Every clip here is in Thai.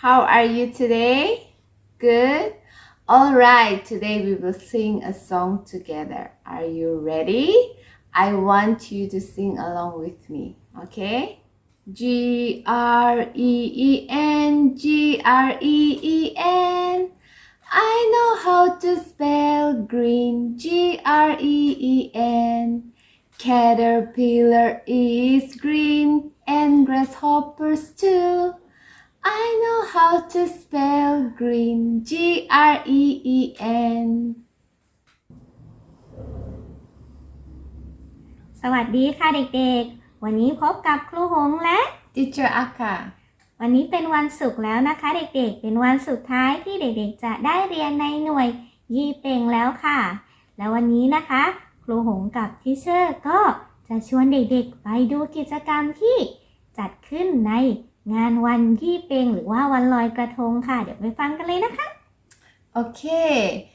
How are you today? Good. All right. Today we will sing a song together. Are you ready? I want you to sing along with me. Okay? G R E E N G R E E N. I know how to spell green. G R E E N. Caterpillar is green and grasshoppers too. I know how to spell green. G R E E N. สวัสดีค่ะเด็กๆ วันนี้พบกับครูหงและ Teacher Aka. วันนี้เป็นวันศุกร์แล้วนะคะ เด็กๆ เป็นวันสุดท้ายที่เด็กๆ จะได้เรียนในหน่วยยี่เป่งแล้วค่ะ แล้ววันนี้นะคะ ครูหงกับทิเชอร์ก็จะชวนเด็กๆ ไปดูกิจกรรมที่จัดขึ้นใน งานวันยี่เป่งหรือว่าวันลอยกระทงค่ะ เดี๋ยวไปฟังกันเลยนะคะ Okay.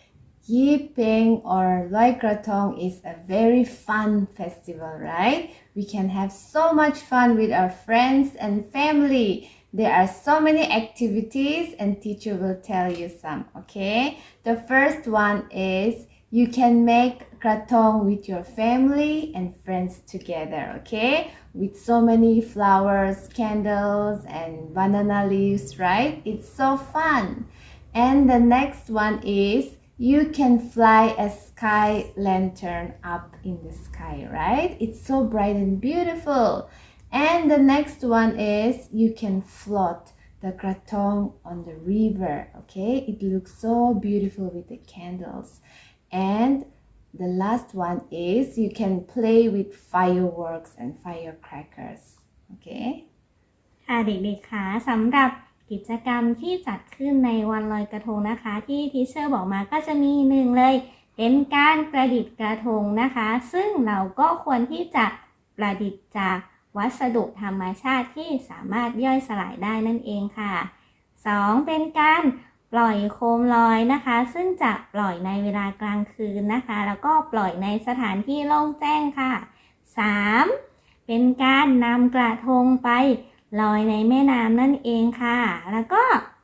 Yiping or Loi Krathong is a very fun festival, right? We can have so much fun with our friends and family. There are so many activities and teacher will tell you some, okay? The first one is you can make krathong with your family and friends together, okay? With so many flowers, candles and banana leaves, right? It's so fun. And the next one is you can fly a sky lantern up in the sky, right? It's so bright and beautiful. And the next one is you can float the krathong on the river, okay? It looks so beautiful with the candles. And the last one is you can play with fireworks and firecrackers, okay? ค่ะเด็กๆคะสำหรับกิจกรรมที่จัดขึ้นในวันลอยกระทงนะคะ ที่ทีเชอร์บอกมาก็จะมีหนึ่งเลยเป็นการประดิษฐ์กระทงนะคะ ซึ่งเราก็ควรที่จะประดิษฐ์จากวัสดุธรรมชาติที่สามารถย่อยสลายได้นั่นเองค่ะ 2. เป็นการ ปล่อยโคมลอยนะคะ ซึ่งจะปล่อยในเวลากลางคืนนะคะ แล้วก็ปล่อยในสถานที่โล่งแจ้งค่ะ 3. เป็นการนำกระทงไปลอยในแม่น้ำนั่นเองค่ะ แล้วก็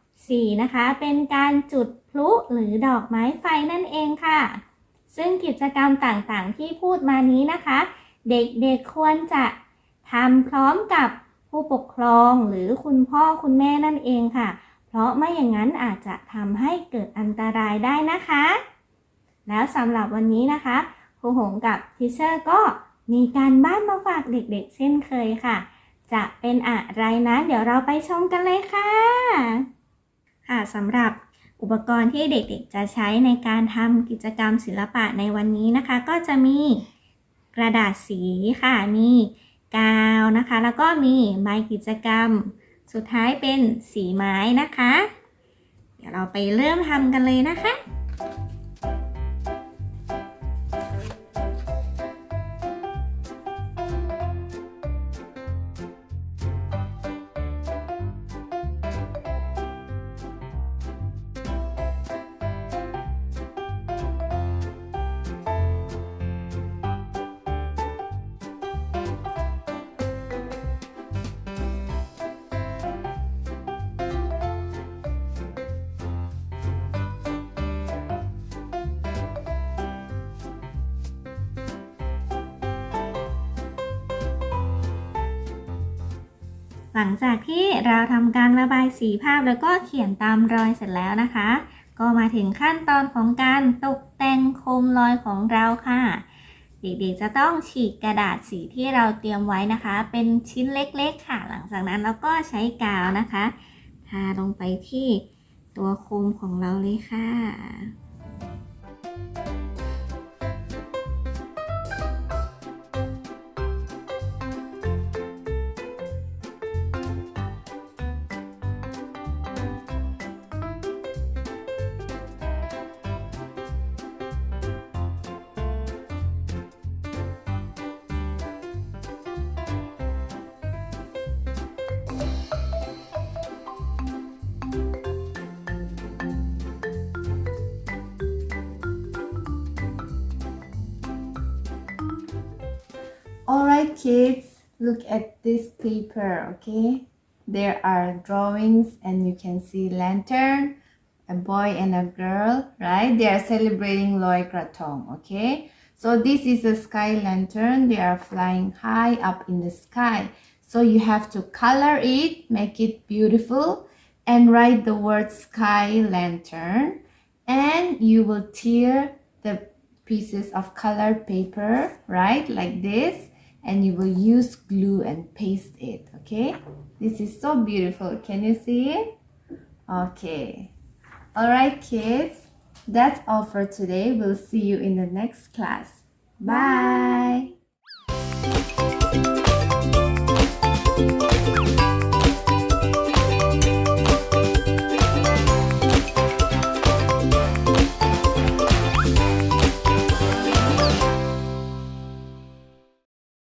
4. นะคะ เป็นการจุดพลุหรือดอกไม้ไฟนั่นเองค่ะ ซึ่งกิจกรรมต่างๆ ที่พูดมานี้นะคะ เด็กๆควรจะทำพร้อมกับผู้ปกครองหรือคุณพ่อคุณแม่นั่นเองค่ะ เพราะไม่อย่างนั้นอาจจะทำให้เกิดอันตรายได้นะคะ แล้วสำหรับวันนี้นะคะครูหงกับทิเชอร์ก็มีการบ้านมาฝากเด็กๆ เช่นเคยค่ะ จะเป็นอะไรนะเดี๋ยวเราไปชมกันเลยค่ะ ค่ะสำหรับอุปกรณ์ที่เด็กๆ จะใช้ในการทำกิจกรรมศิลปะในวันนี้นะคะ ก็จะมีกระดาษสีค่ะ มีกาวนะคะ แล้วก็มีใบกิจกรรม สุดท้ายเป็นสีไม้นะคะ เดี๋ยวเราไปเริ่มทำกันเลยนะคะ หลังจากที่เราทำการระบายสีภาพแล้วก็เขียนตามรอยเสร็จแล้วนะคะ ก็มาถึงขั้นตอนของการตกแต่งโคมลอยของเราค่ะ เด็กๆจะต้องฉีกกระดาษสีที่เราเตรียมไว้นะคะ เป็นชิ้นเล็กๆค่ะ หลังจากนั้นเราก็ใช้กาวนะคะทาลงไปที่ตัวโคมของเราเลยค่ะ Alright, kids, look at this paper, okay? there are drawings and you can see lantern a boy and a girl right? They are celebrating Loy Krathong okay? So this is a sky lantern. They are flying high up in the sky. So you have to color it make it beautiful and write the word sky lantern. And you will tear the pieces of colored paper right like this and you will use glue and paste it okay? This is so beautiful. Can you see it? Okay. All right kids. That's all for today. We'll see you in the next class. Bye